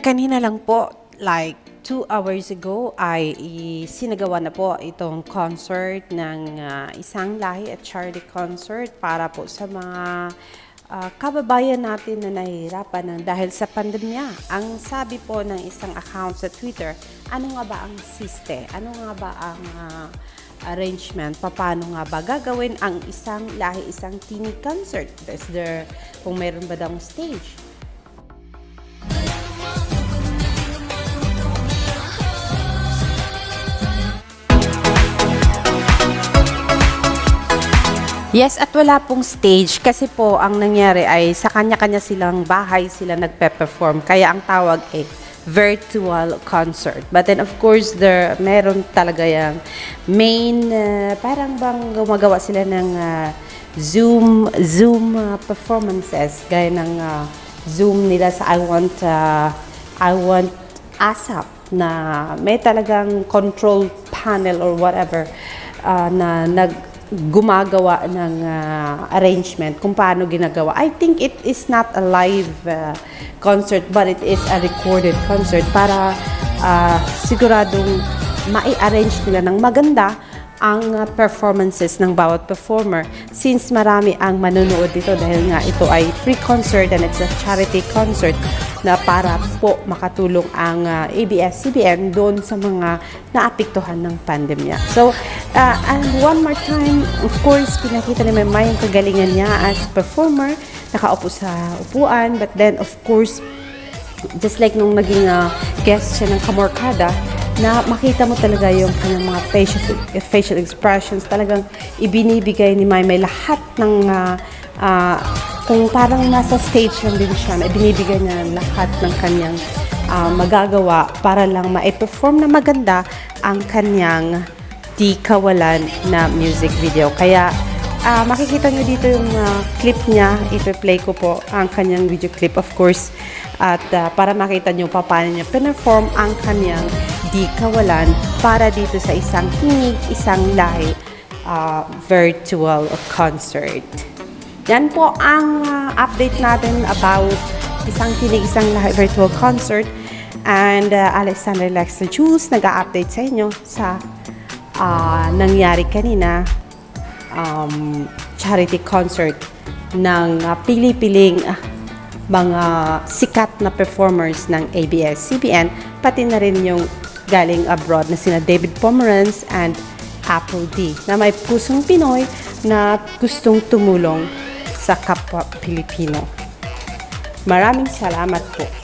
kanina lang po, like two hours ago, ay sinagawa na po itong concert ng ah, isang lahi at Charlie concert para po sa mga ah, kababayan natin na nahihirapan ng dahil sa pandemya. Ang sabi po ng isang account sa Twitter, ano nga ba ang siste? Ano nga ba ang ah, arrangement? Paano nga ba gagawin ang isang lahi, isang teeny concert? Is there, kung meron ba daw stage? Yes, at wala pong stage kasi po ang nangyari ay sa kanya-kanya silang bahay sila nagpe-perform. Kaya ang tawag ay virtual concert. But then of course, there meron talaga yung main, uh, parang bang gumagawa sila ng uh, Zoom Zoom uh, performances gaya ng uh, Zoom nila sa I want uh, I want ASAP na may talagang control panel or whatever uh, na nag gumagawa ng uh, arrangement kung paano ginagawa. I think it is not a live uh, concert but it is a recorded concert para uh, siguradong mai-arrange nila ng maganda ang uh, performances ng bawat performer since marami ang manonood dito dahil nga ito ay free concert and it's a charity concert na para po makatulong ang uh, ABS-CBN doon sa mga naapektuhan ng pandemya. So, uh, and one more time, of course, pinakita ni May ang kagalingan niya as performer, nakaupo sa upuan, but then, of course, just like nung naging uh, guest siya ng Kamorkada, na makita mo talaga yung kanyang mga facial, facial expressions. Talagang ibinibigay ni Maymay lahat ng uh, uh, kung parang nasa stage lang din siya, na ibinibigay niya lahat ng kanyang uh, magagawa para lang ma-perform na maganda ang kanyang di kawalan na music video. Kaya Ah, makikita nyo dito yung ah, clip niya. Ipe-play ko po ang kanyang video clip, of course. At ah, para makita nyo pa paano niya perform ang kanyang di kawalan para dito sa isang tinig, isang lahi ah, virtual concert. Yan po ang ah, update natin about isang tinig, isang lahi virtual concert. And ah, Alexander Lexter Jules nag-update sa inyo sa ah, nangyari kanina um, charity concert ng uh, pili-piling uh, mga sikat na performers ng ABS-CBN, pati na rin yung galing abroad na sina David Pomeranz and Apple D na may pusong Pinoy na gustong tumulong sa kapwa Pilipino. Maraming salamat po.